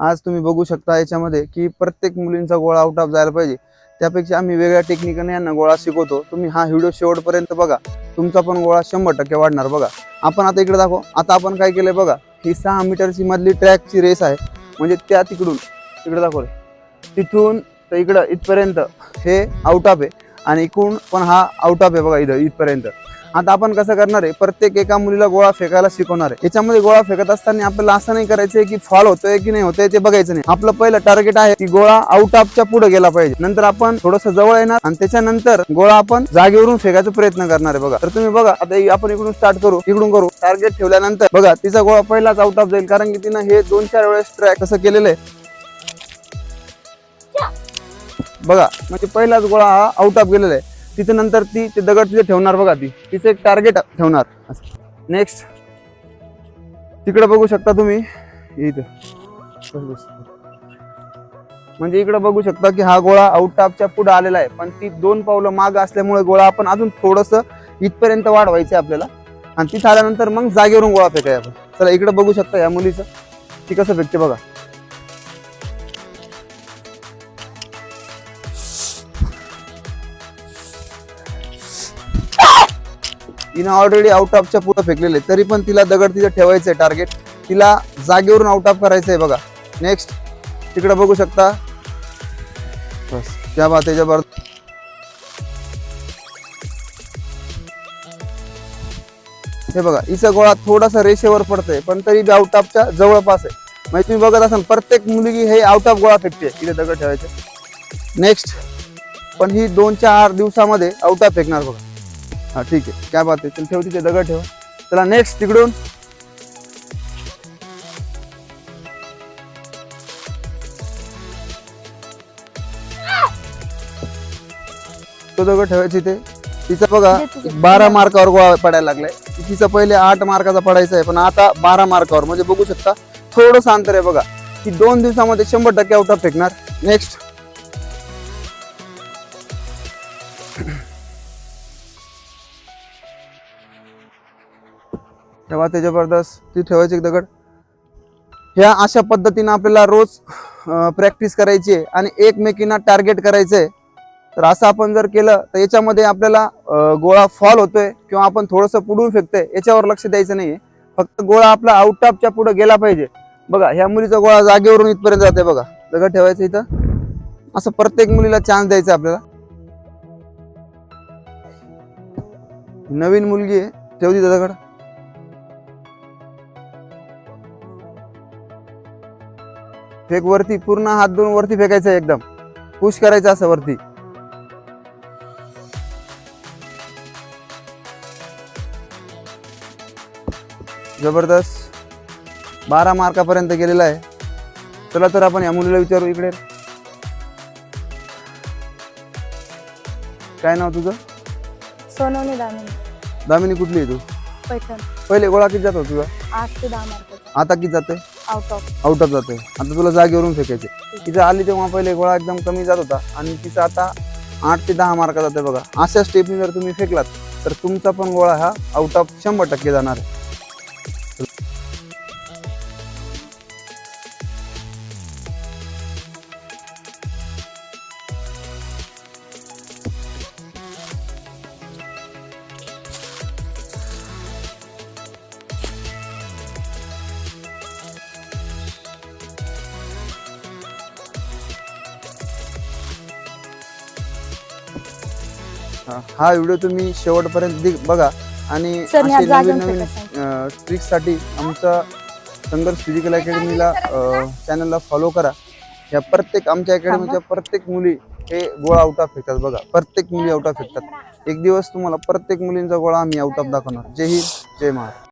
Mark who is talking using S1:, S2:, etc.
S1: आज तुम्ही बघू शकता याच्यामध्ये की प्रत्येक मुलींचा गोळा आउट ऑफ जायला पाहिजे. त्यापेक्षा आम्ही वेगळ्या टेक्निकने यांना गोळा शिकवतो. तुम्ही हा व्हिडिओ शेवटपर्यंत बघा. तुमचा पण गोळा शंभर टक्के वाढणार बघा. आपण आता इकडे दाखव. आता आपण काय केलंय बघा. ही सहा मीटरची मधली ट्रॅकची रेस आहे. म्हणजे त्या तिकडून. इकडे दाखवलं तिथून तर इकडं इथपर्यंत हे आउट ऑफ आहे. आणि इकडून पण हा आउट ऑफ आहे बघा इथं इथपर्यंत. आता आपण कसं करणार आहे प्रत्येक एका मुलीला गोळा फेकायला शिकवणार आहे. याच्यामध्ये गोळा फेकत असताना आपल्याला असं नाही करायचंय की फॉल होतोय की नाही होतोय ते बघायचं नाही. आपलं पहिलं टार्गेट आहे की गोळा आउट ऑफच्या पुढे गेला पाहिजे. नंतर आपण थोडस जवळ येणार आणि त्याच्यानंतर गोळा आपण जागेवरून फेकायचा प्रयत्न करणार आहे बघा. तर तुम्ही बघा आता आपण इकडून स्टार्ट करू इकडून करू. टार्गेट ठेवल्यानंतर बघा तिचा गोळा पहिलाच आउट ऑफ जाईल. कारण की तिनं हे दोन चार वेळेस ट्रॅक कसं केलेलं आहे बघा म्हणजे पहिलाच गोळा हा आउट ऑफ गेलेला आहे. तिथे नंतर ती ते दगड तिथे ठेवणार बघा ती. तिचं एक टार्गेट ठेवणार. नेक्स्ट तिकडे बघू शकता तुम्ही. इथं. म्हणजे इकडे बघू शकता की हा गोळा आउट ऑफच्या पुढे आलेला आहे. पण ती दोन पावलं माग असल्यामुळे गोळा आपण अजून थोडस इथपर्यंत वाढवायचं आहे आपल्याला. आणि तिथं आल्यानंतर मग जागेवरून गोळा फेकाय आपण चला इकडे बघू शकता या मुलीचं. ती कसं फेकते बघा. तिनं ऑलरेडी आउट ऑफच्या पुढे फेकलेले. तरी पण तिला दगड तिथं आहे टार्गेट तिला जागेवरून आउट ऑफ करायचं आहे बघा. नेक्स्ट तिकडे बघू शकता. बस त्या बात आहे हे बघा हिचा गोळा थोडासा रेषेवर पडतोय पण तरी बी आउट ऑफच्या जवळपास आहे. म्हणजे तुम्ही बघत असाल प्रत्येक मुलगी हे आउट ऑफ गोळा फेकते तिथे दगड ठेवायचे. नेक्स्ट पण ही दोन चार दिवसामध्ये आउट ऑफ फेकणार बघा. हा ठीक आहे. काय बात आहे. चल ठेव तिथे दगड ठेव. चला नेक्स्ट तिकडून. तो दगड ठेवायची इथे. तिचा बघा बारा मार्कावर गोळा पडायला लागलाय. तिचा पहिले आठ मार्काचा पडायचा आहे पण आता बारा मार्कावर. म्हणजे बघू शकता थोडंसं अंतर आहे बघा. ती दोन दिवसामध्ये शंभर टक्के आउट ऑफ फेकणार. नेक्स्ट ठेवा ते जबरदस्त ती ठेवायची दगड. ह्या अशा पद्धतीनं आपल्याला रोज प्रॅक्टिस करायची आहे आणि एकमेकींना टार्गेट करायचं आहे तर असं आपण जर केलं तर याच्यामध्ये आपल्याला गोळा फॉल होतोय किंवा आपण थोडंसं पुढून फेकतोय याच्यावर लक्ष द्यायचं नाहीये. फक्त गोळा आपला आउट ऑफच्या पुढे गेला पाहिजे. बघा ह्या मुलीचा गोळा जागेवरून इथपर्यंत जाते बघा. दगड ठेवायचं इथं. असं प्रत्येक मुलीला चान्स द्यायचा आपल्याला. नवीन मुलगी आहे. ठेव दगड. फेक वरती पूर्ण हात दोन वरती फेकायचं एकदम. पुश करायचं असं वरती. जबरदस्त. बारा मार्कापर्यंत गेलेला आहे. चला तर आपण या मुलीला विचारू इकडे. काय नाव तुझं?
S2: सोनवणी दामिनी.
S1: दामिनी कुठली आहे तू?
S2: पैठण.
S1: पहिले गोळा किती जातो तुझा?
S2: आठ ते दहा मार्काचा
S1: आता किती जाते
S2: आउट ऑफ
S1: आउट ऑफ जाते आता तुला जागेवरून फेकायचे तिथं आली तेव्हा पहिले गोळा एकदम कमी जात होता. आणि तिचा आता आठ ते दहा मार्क जाते बघा. अशा स्टेपनी जर तुम्ही फेकलात तर तुमचा पण गोळा हा आउट ऑफ शंभर टक्के जाणार आहे. हा- व्हिडिओ तुम्ही शेवटपर्यंत दि- बघा. आणि
S2: सर, मी आज
S1: असे
S2: जागेवर
S1: नवीन नवीन ट्रिक्ससाठी आमचा संघर्ष फिजिकल अकॅडमीला चॅनलला फॉलो करा. या प्रत्येक आमच्या अकॅडमीच्या प्रत्येक मुली हे गोळा आउट ऑफ फेकतात बघा. प्रत्येक मुली आउट ऑफ फेकतात. एक दिवस तुम्हाला प्रत्येक मुलींचा गोळा आम्ही आउट ऑफ दाखवणार. जय हिंद जय महाराज